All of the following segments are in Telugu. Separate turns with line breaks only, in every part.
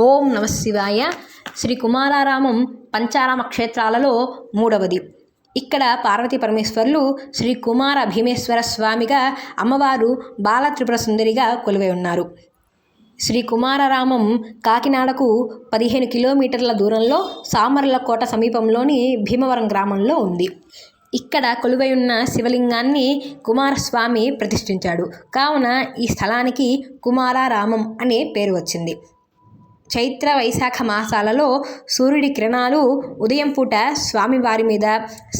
ఓం నమ శివాయ. శ్రీ కుమారారామం పంచారామ క్షేత్రాలలో మూడవది. ఇక్కడ పార్వతీ పరమేశ్వరులు శ్రీ కుమార భీమేశ్వర స్వామిగా అమ్మవారు బాల త్రిపుర సుందరిగా కొలువై ఉన్నారు. శ్రీ కుమారరామం కాకినాడకు పదిహేను కిలోమీటర్ల దూరంలో సామర్లకోట సమీపంలోని భీమవరం గ్రామంలో ఉంది. ఇక్కడ కొలువై ఉన్న శివలింగాన్ని కుమారస్వామి ప్రతిష్ఠించాడు. కావున ఈ స్థలానికి కుమారారామం అనే పేరు వచ్చింది. చైత్ర వైశాఖ మాసాలలో సూర్యుడి కిరణాలు ఉదయం పూట స్వామివారి మీద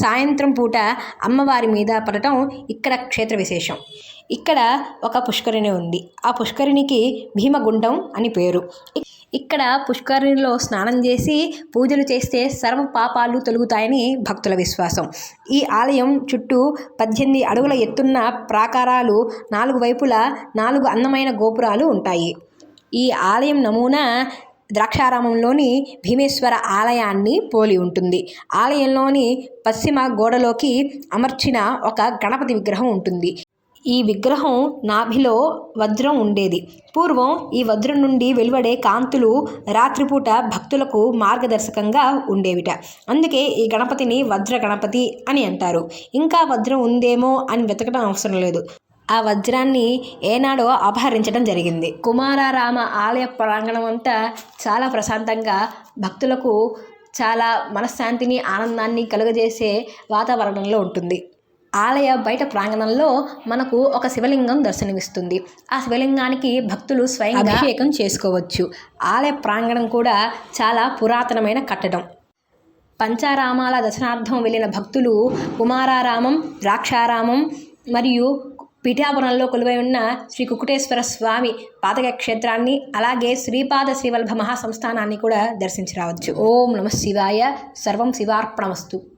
సాయంత్రం పూట అమ్మవారి మీద పడటం ఇక్కడ క్షేత్ర విశేషం. ఇక్కడ ఒక పుష్కరిణి ఉంది. ఆ పుష్కరిణికి భీమగుండం అని పేరు. ఇక్కడ పుష్కరిణిలో స్నానం చేసి పూజలు చేస్తే సర్వ పాపాలు తొలుగుతాయని భక్తుల విశ్వాసం. ఈ ఆలయం చుట్టూ పద్దెనిమిది అడుగుల ఎత్తున్న ప్రాకారాలు నాలుగు వైపులా నాలుగు అందమైన గోపురాలు ఉంటాయి. ఈ ఆలయం నమూనా ద్రాక్షారామంలోని భీమేశ్వర ఆలయాన్ని పోలి ఉంటుంది. ఆలయంలోని పశ్చిమ గోడలోకి అమర్చిన ఒక గణపతి విగ్రహం ఉంటుంది. ఈ విగ్రహం నాభిలో వజ్రం ఉండేది. పూర్వం ఈ వజ్రం నుండి వెలువడే కాంతులు రాత్రిపూట భక్తులకు మార్గదర్శకంగా ఉండేవిట. అందుకే ఈ గణపతిని వజ్ర గణపతి అని అంటారు. ఇంకా వజ్రం ఉందేమో అని వెతకడం అవసరం లేదు. ఆ వజ్రాన్ని ఏనాడో అపహరించడం జరిగింది. కుమారారామ ఆలయ ప్రాంగణం అంతా చాలా ప్రశాంతంగా భక్తులకు చాలా మనశ్శాంతిని ఆనందాన్ని కలుగజేసే వాతావరణంలో ఉంటుంది. ఆలయ బయట ప్రాంగణంలో మనకు ఒక శివలింగం దర్శనమిస్తుంది. ఆ శివలింగానికి భక్తులు స్వయంగా అభిషేకం చేసుకోవచ్చు. ఆలయ ప్రాంగణం కూడా చాలా పురాతనమైన కట్టడం. పంచారామాల దర్శనార్థం వెళ్ళిన భక్తులు కుమారారామం ద్రాక్షారామం మరియు పీఠాపురంలో కొలువై ఉన్న శ్రీ కుకుటేశ్వర స్వామి పాతక క్షేత్రాన్ని అలాగే శ్రీపాద శ్రీవల్భ మహాసంస్థానాన్ని కూడా దర్శించి రావచ్చు. ఓం నమ శివాయ. సర్వం శివార్పణమస్తు.